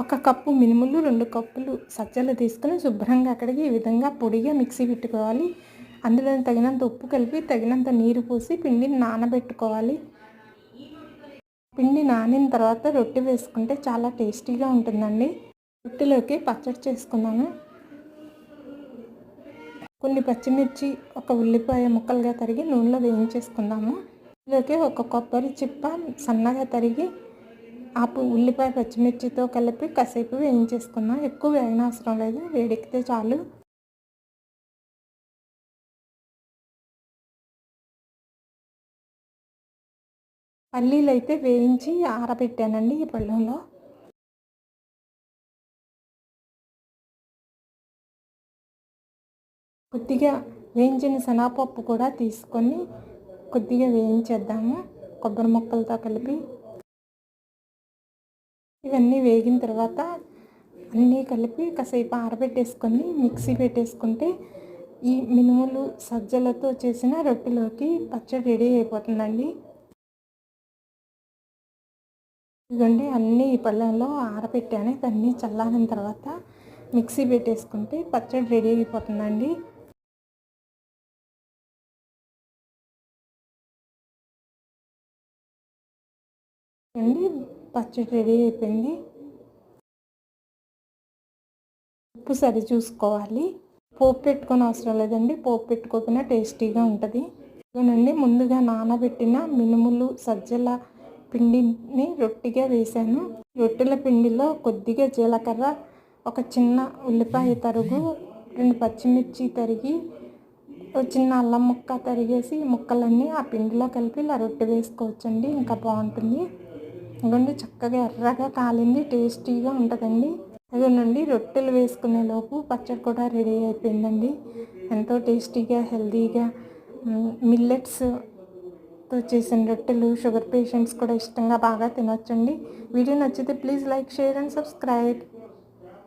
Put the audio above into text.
ఒక కప్పు మినుములు రెండు కప్పులు సజ్జలు తీసుకుని శుభ్రంగా అక్కడికి ఈ విధంగా పొడిగా మిక్సీ పెట్టుకోవాలి. అందులో తగినంత ఉప్పు కలిపి తగినంత నీరు పోసి పిండిని నానబెట్టుకోవాలి. పిండి నానిన తర్వాత రొట్టె వేసుకుంటే చాలా టేస్టీగా ఉంటుందండి. రొట్టెలోకి పచ్చడి చేసుకున్నాను. కొన్ని పచ్చిమిర్చి ఒక ఉల్లిపాయ ముక్కలుగా తరిగి నూనెలో వేయించేసుకుందాము. ఇందులోకి ఒక కొబ్బరి చిప్ప సన్నగా తరిగి ఆ ఉల్లిపాయ పచ్చిమిర్చితో కలిపి కాసేపు వేయించేసుకున్నాం ఎక్కువ వేయనవసరం లేదు. వేడెక్కితే చాలు. పల్లీలు అయితే వేయించి ఆరబెట్టానండి ఈ పళ్ళంలో. కొద్దిగా వేయించిన శనగపప్పు కూడా తీసుకొని కొద్దిగా వేయించేద్దాము. కొబ్బరి ముక్కలతో కలిపి ఇవన్నీ వేగిన తర్వాత అన్నీ కలిపి కాసేపు ఆరబెట్టేసుకొని మిక్సీ పెట్టేసుకుంటే ఈ మినుములు సజ్జలతో చేసిన రొట్టెలోకి పచ్చడి రెడీ అయిపోతుందండి. ఇదిగోండి అన్నీ ఈ పళ్ళెంలో ఆరబెట్టాను. ఇవన్నీ చల్లారిన తర్వాత మిక్సీ పెట్టేసుకుంటే పచ్చడి రెడీ అయిపోతుందండి. అండి పచ్చడి రెడీ అయిపోయింది. ఉప్పు సరి చూసుకోవాలి. పోపు పెట్టుకొని అవసరం లేదండి. పోపు పెట్టుకోకుండా టేస్టీగా ఉంటుంది. ఇదిగోనండి ముందుగా నానబెట్టిన మినుములు సజ్జల పిండిని రొట్టిగా వేసాను. రొట్టెల పిండిలో కొద్దిగా జీలకర్ర ఒక చిన్న ఉల్లిపాయ తరుగు రెండు పచ్చిమిర్చి తరిగి ఒక చిన్న అల్లం ముక్క తరిగేసి ముక్కలన్నీ ఆ పిండిలో కలిపి ఇలా రొట్టె వేసుకోవచ్చండి. ఇంకా బాగుంటుంది. ఇదిగోండి చక్కగా ఎర్రగా కాలింది టేస్టీగా ఉంటుందండి. అదేనండి రొట్టెలు వేసుకునే లోపు పచ్చడి కూడా రెడీ అయిపోయిందండి. ఎంతో టేస్టీగా హెల్తీగా మిల్లెట్స్తో చేసిన రొట్టెలు షుగర్ పేషెంట్స్ కూడా ఇష్టంగా బాగా తినొచ్చండి. వీడియో నచ్చితే please like share and subscribe.